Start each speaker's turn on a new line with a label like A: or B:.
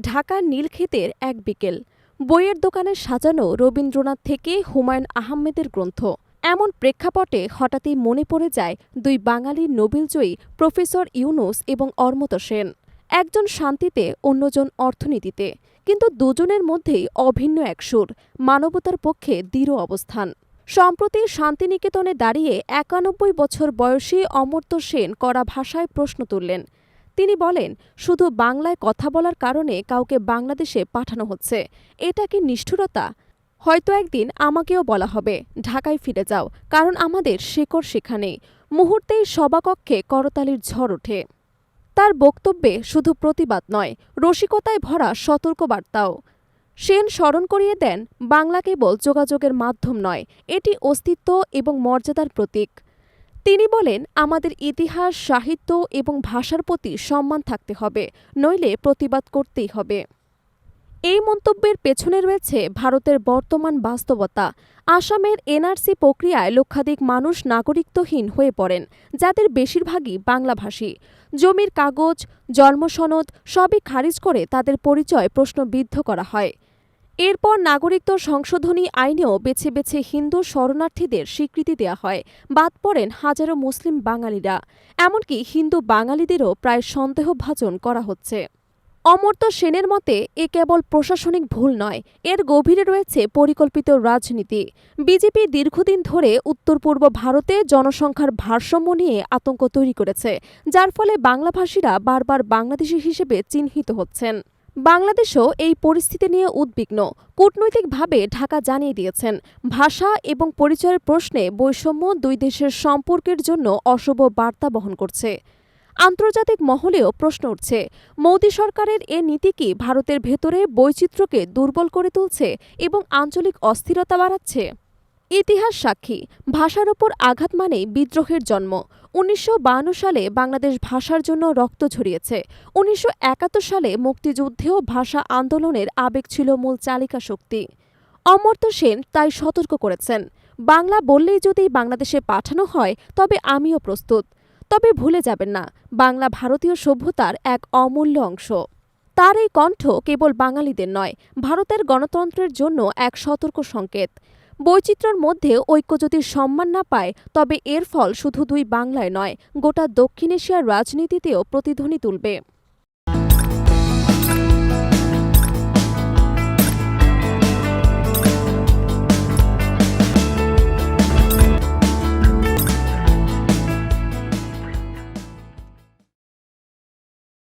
A: ঢাকার নীলক্ষেতের এক বিকেল। বইয়ের দোকানে সাজানো রবীন্দ্রনাথ থেকে হুমায়ুন আহমেদের গ্রন্থ। এমন প্রেক্ষাপটে হঠাৎই মনে পড়ে যায় দুই বাঙালি নোবেলজয়ী প্রফেসর ইউনুস এবং অর্মত সেন। একজন শান্তিতে, অন্যজন অর্থনীতিতে। কিন্তু দুজনের মধ্যেই অভিন্ন এক সুর, মানবতার পক্ষে দৃঢ় অবস্থান। সম্প্রতি শান্তিনিকেতনে দাঁড়িয়ে একানব্বই বছর বয়সী অমর্ত্য সেন কড়া ভাষায় প্রশ্ন তুললেন তিনি বলেন, শুধু বাংলায় কথা বলার কারণে কাউকে বাংলাদেশে পাঠানো হচ্ছে। এটা কি নিষ্ঠুরতা? হয়তো একদিন আমাকেও বলা হবে। ঢাকায় ফিরে যাও, কারণ আমাদের শেকড় সেখানেই মুহূর্তেই সবাকক্ষে করতালির ঝড় ওঠে। তার বক্তব্যে শুধু প্রতিবাদ নয়, রসিকতায় ভরা সতর্কবার্তাও। সেন স্মরণ করিয়ে দেন, বাংলা কেবল যোগাযোগের মাধ্যম নয়, এটি অস্তিত্ব এবং মর্যাদার প্রতীক। তিনি বলেন, আমাদের ইতিহাস, সাহিত্য এবং ভাষার প্রতি সম্মান থাকতে হবে, নইলে প্রতিবাদ করতেই হবে। এই মন্তব্যের পেছনে রয়েছে ভারতের বর্তমান বাস্তবতা। আসামের এনআরসি প্রক্রিয়ায় লক্ষাধিক মানুষ নাগরিকত্বহীন হয়ে পড়েন, যাদের বেশিরভাগই বাংলাভাষী। জমির কাগজ, জন্মসনদ সবই খারিজ করে তাদের পরিচয় প্রশ্নবিদ্ধ করা হয়। এরপর নাগরিকত্ব সংশোধনী আইনেও বেছে বেছে হিন্দু শরণার্থীদের স্বীকৃতি দেওয়া হয়। বাদ পড়েন হাজারো মুসলিম বাঙালিরা। এমনকি হিন্দু বাঙালিদেরও প্রায় সন্দেহভাজন করা হচ্ছে। অমর্ত্য সেনের মতে, এ কেবল প্রশাসনিক ভুল নয়, এর গভীরে রয়েছে পরিকল্পিত রাজনীতি। বিজেপি দীর্ঘদিন ধরে উত্তর পূর্ব ভারতে জনসংখ্যার ভারসাম্য নিয়ে আতঙ্ক তৈরি করেছে, যার ফলে বাংলাভাষীরা বারবার বাংলাদেশি হিসেবে চিহ্নিত হচ্ছেন। বাংলাদেশও এই পরিস্থিতি নিয়ে উদ্বিগ্ন। কূটনৈতিকভাবে ঢাকা জানিয়ে দিয়েছেন, ভাষা এবং পরিচয়ের প্রশ্নে বৈষম্য দুই দেশের সম্পর্কের জন্য অশুভ বার্তা বহন করছে। আন্তর্জাতিক মহলেও প্রশ্ন উঠছে, মোদি সরকারের এ নীতি কি ভারতের ভেতরে বৈচিত্র্যকে দুর্বল করে তুলছে এবং আঞ্চলিক অস্থিরতা বাড়াচ্ছে? ইতিহাস সাক্ষী, ভাষার ওপর আঘাত মানেই বিদ্রোহের জন্ম। উনিশশো সালে বাংলাদেশ ভাষার জন্য রক্ত ঝরিয়েছে। উনিশশো একাত্তর সালে মুক্তিযুদ্ধেও ভাষা আন্দোলনের আবেগ ছিল মূল চালিকা শক্তি। অমর্ত্য সেন তাই সতর্ক করেছেন, বাংলা বললেই যদি বাংলাদেশে পাঠানো হয়, তবে আমিও প্রস্তুত। তবে ভুলে যাবেন না, বাংলা ভারতীয় সভ্যতার এক অমূল্য অংশ। তার এই কণ্ঠ কেবল বাঙালিদের নয়, ভারতের গণতন্ত্রের জন্য এক সতর্ক সংকেত। বৈচিত্র্যের মধ্যে ঐক্য যদি সম্মান না পায়, তবে এর ফল শুধু দুই বাংলায় নয়, গোটা দক্ষিণ এশিয়ার রাজনীতিতেও প্রতিধ্বনি তুলবে।